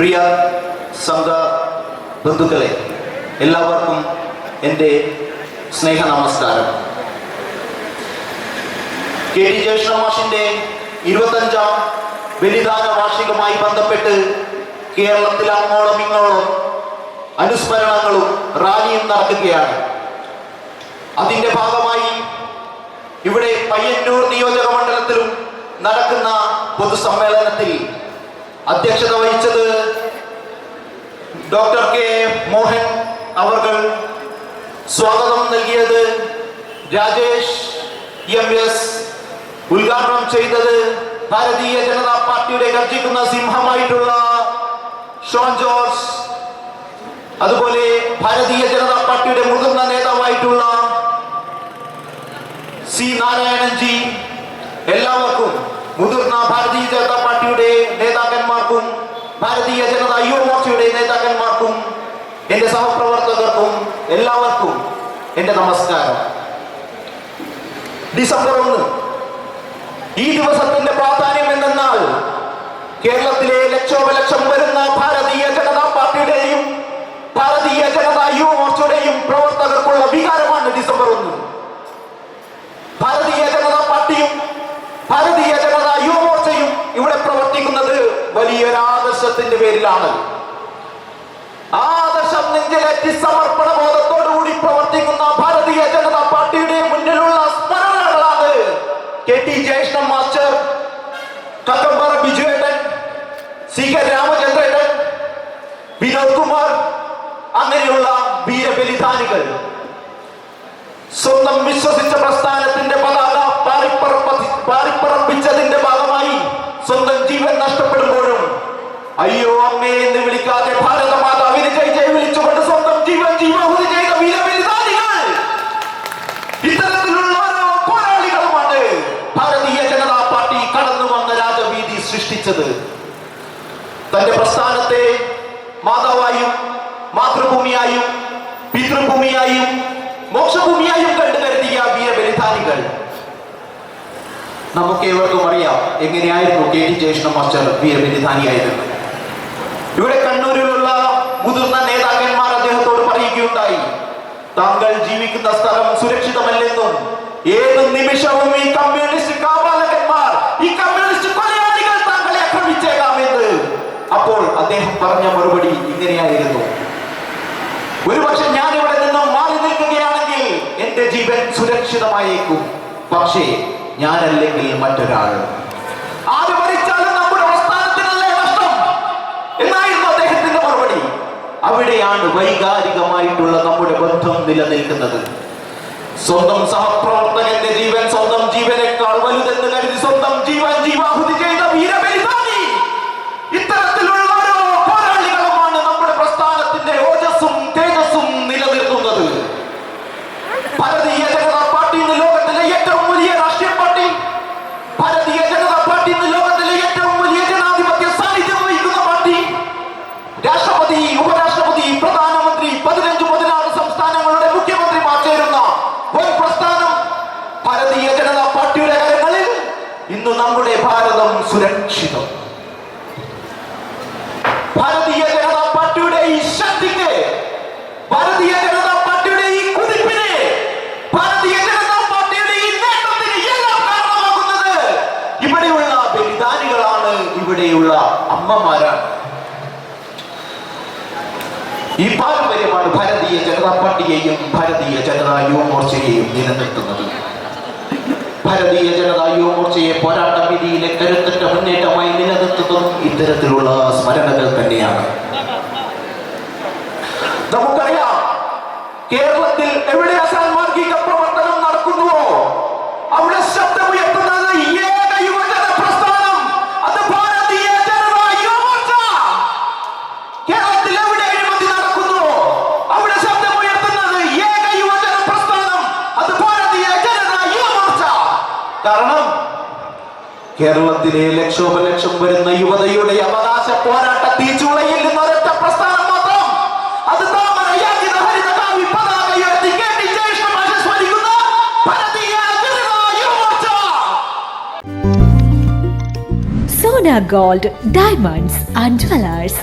പ്രിയ സംഘ ബന്ധുക്കളെ എല്ലാവർക്കും എന്റെ സ്നേഹ നമസ്കാരം കെ ടി ജയശ്രമാഷിന്റെ ഇരുപത്തഞ്ചാം ബലിദാന വാർഷികമായി ബന്ധപ്പെട്ട് കേരളത്തിൽ അങ്ങോളം ഇങ്ങോളം അനുസ്മരണങ്ങളും റാലിയും നടക്കുകയാണ്. അതിന്റെ ഭാഗമായി ഇവിടെ പയ്യന്നൂർ നിയോജക മണ്ഡലത്തിലും നടക്കുന്ന പൊതുസമ്മേളനത്തിൽ അധ്യക്ഷത വഹിച്ചത് ഡോക്ടർ കെ മോഹൻ അവർകൾ സ്വാഗതം നൽകിയത് രാജേഷ് എം എസ് ഉദ്ഘാടനം ചെയ്തത് ഭാരതീയ ജനതാ പാർട്ടിയുടെ ഗർജിക്കുന്ന സിംഹമായിട്ടുള്ള ഷോൺ ജോർജ് അതുപോലെ ഭാരതീയ ജനതാ പാർട്ടിയുടെ മുതിർന്ന നേതാവായിട്ടുള്ള സി നാരായണൻജി എല്ലാവർക്കും മുതിർന്ന ഭാരതീയ ജനതാ പാർട്ടിയുടെ നേതാക്കന്മാർക്കും ഭാരതീയ ജനത യുവ മോർച്ചയുടെ നേതാക്കന്മാർക്കും എന്റെ സഹപ്രവർത്തകർക്കും എല്ലാവർക്കും എന്റെ നമസ്കാരം. ഡിസംബർ ഒന്ന് ഈ ദിവസത്തിന്റെ പ്രാധാന്യം എന്തെന്നാൽ കേരളത്തിലെ ലക്ഷോപലക്ഷം വരുന്ന ഭാരതീയ ജനതാ പാർട്ടിയുടെയും ഭാരതീയ ജനതാ യുവ മോർച്ചയുടെയും പ്രവർത്തകർക്കുള്ള വികാരമാണ് ഡിസംബർ ഒന്ന് ഭാരതീയ ജനതാ പാർട്ടിയും ഭാരതീയ ജനതാ യുവമോർച്ചയും ഇവിടെ പ്രവർത്തിക്കുന്നത് വലിയൊരു ആദർശത്തിന്റെ പേരിലാണ്. ആദർശം നെഞ്ചിലേറ്റി സമർപ്പണ ബോധത്തോടുകൂടി പ്രവർത്തിക്കുന്ന ഭാരതീയ ജനതാ പാർട്ടിയുടെ മുന്നിലുള്ള സ്മരണകളാണ് K T Jayakrishnan master Kakkampara ബിജുവേട്ടൻ C K രാമചന്ദ്രേട്ടൻ വിനോദ് കുമാർ അങ്ങനെയുള്ള വീരബലിദാനികൾ. സ്വന്തം വിശ്വസിച്ച പ്രസ്ഥാനത്തിന്റെ പതാക പാറിപ്പറപ്പ- പാറിപ്പറപ്പിച്ചതിന്റെ ഭാഗമായി സ്വന്തം ജീവൻ നഷ്ടപ്പെടുമ്പോഴും അയ്യോ അമ്മേ എന്ന് വിളിക്കാതെ ഭാരതമാതാവിന് കൈ ജയ വിളിച്ചുകൊണ്ട് സ്വന്തം ജീവൻ ജീവാഹുതി ചെയ്ത വീരവിരുദാനികൾ ഇത്തരത്തിലുള്ള പോരാളികളുമാണ് ഭാരതീയ ജനതാ പാർട്ടി കടന്നു വന്ന രാജവീതി സൃഷ്ടിച്ചത്. തന്റെ പ്രസ്ഥാനത്തെ മാതാവായും മാതൃഭൂമിയായും പിതൃഭൂമിയായും മോക്ഷഭൂമിയായും കണ്ടു കരുതിയ വീരബലിദാനികൾ നമുക്ക് ഏവർക്കും അറിയാം എങ്ങനെയായിരുന്നു കെ ടി ജയകൃഷ്ണ മാസ്റ്റർ വീരബലിദാനിയായിരുന്നത് ഇവിടെ കണ്ണൂരിലുള്ള മുതിർന്ന നേതാക്കന്മാർ അദ്ദേഹത്തോട് പറയുകയുണ്ടായി. താങ്കൾ ജീവിക്കുന്ന സ്ഥലം സുരക്ഷിതമല്ലെന്നും ഏത് നിമിഷവും ഈ കമ്മ്യൂണിസ്റ്റ് കാപാലകന്മാർ ഈ കമ്മ്യൂണിസ്റ്റ് കൊലയാളികൾ താങ്കളെ ആക്രമിച്ചേക്കാമെന്ന്. അപ്പോൾ അദ്ദേഹം പറഞ്ഞ മറുപടി ഇങ്ങനെയായിരുന്നു. ഒരുപക്ഷെ ഞാൻ ഇവിടെ നിന്നും മാറി നിൽക്കുകയാണെങ്കിൽ എന്റെ ജീവൻ സുരക്ഷിതമായേക്കും. പക്ഷേ ഞാനല്ലെങ്കിൽ മറ്റൊരാൾ. അവിടെയാണ് വൈകാരികമായിട്ടുള്ള നമ്മുടെ ബന്ധം നിലനിൽക്കുന്നത്? സ്വന്തം സഹപ്രവർത്തകന്റെ ജീവൻ സ്വന്തം ജീവനേക്കാൾ വലുതെന്ന് കരുതി സ്വന്തം ജീവൻ ജീവാഹുതി ചെയ്ത വീരബലിദാനി ഇത്തരത്തിലുള്ള ഓരോ പോരാളികളുമാണ് നമ്മുടെ പ്രസ്ഥാനത്തിന്റെ ഓജസ്സും തേജസ്സും നിലനിർത്തുന്നത് ഭാരതീയ ജനതാ പാർട്ടി ഇന്ന് ലോകത്തിലെ ഏറ്റവും വലിയ രാഷ്ട്രീയ പാർട്ടി ഭാരതീയ ജനതാ പാർട്ടി ഇന്ന് ലോകത്തിലെ ഏറ്റവും വലിയ ജനാധിപത്യ സാന്നിധ്യം വഹിക്കുന്ന പാർട്ടി രാഷ്ട്രപതി ഉപരാഷ്ട്രപതി പ്രധാനമന്ത്രി പതിനഞ്ച് പതിനാറ് സംസ്ഥാനങ്ങളുടെ മുഖ്യമന്ത്രിമാർ ചേരുന്ന ഒരു പ്രസ്ഥാനം ഭാരതീയ ജനതാ പാർട്ടിയുടെ കരങ്ങളിൽ ഇന്ന് നമ്മുടെ ഭാരതം സുരക്ഷിതം ഭാരതീയ ജനതാ പാർട്ടിയുടെ ഈ ശക്തിക്ക് ഭാരതീയ ജനതാ പാർട്ടിയുടെ ഈ കുതിപ്പിന് ഭാരതീയ ജനതാ പാർട്ടിയുടെ ഈ നേട്ടത്തിന് എല്ലാം കാരണമാകുന്നത് ഇവിടെയുള്ള ബലിദാനികളാണ് ഇവിടെയുള്ള അമ്മമാരാണ്. ഈ പാരമ്പര്യമാണ് ഭാരതീയ ജനതാ പാർട്ടിയെയും ഭാരതീയ ജനതാ യുവമോർച്ചയെയും നിലനിർത്തുന്നത്. ഭാരതീയ ജനതാ യുവമോർച്ചയെ പോരാട്ട വിധിയിലെ കരുത്തറ്റ മുന്നേറ്റമായി നിലനിർത്തുന്നതും ഇത്തരത്തിലുള്ള സ്മരണകൾ തന്നെയാണ്. നമുക്കറിയാം കേരളത്തിൽ എവിടെ അസാൻമാർഗിക പ്രവർത്തനം നടക്കുന്നുവോ? അവിടെ ശബ്ദമുയർത്തുന്നത് ഏക കാരണം കേരളത്തിലെ ലക്ഷോപലക്ഷം വരുന്ന യുവതയുടെ അവകാശ പോരാട്ട തീച്ചുളയിൽ നിന്ന് ഒരൊറ്റ പ്രസ്ഥാനം മാത്രം. Sona gold diamonds and jewellers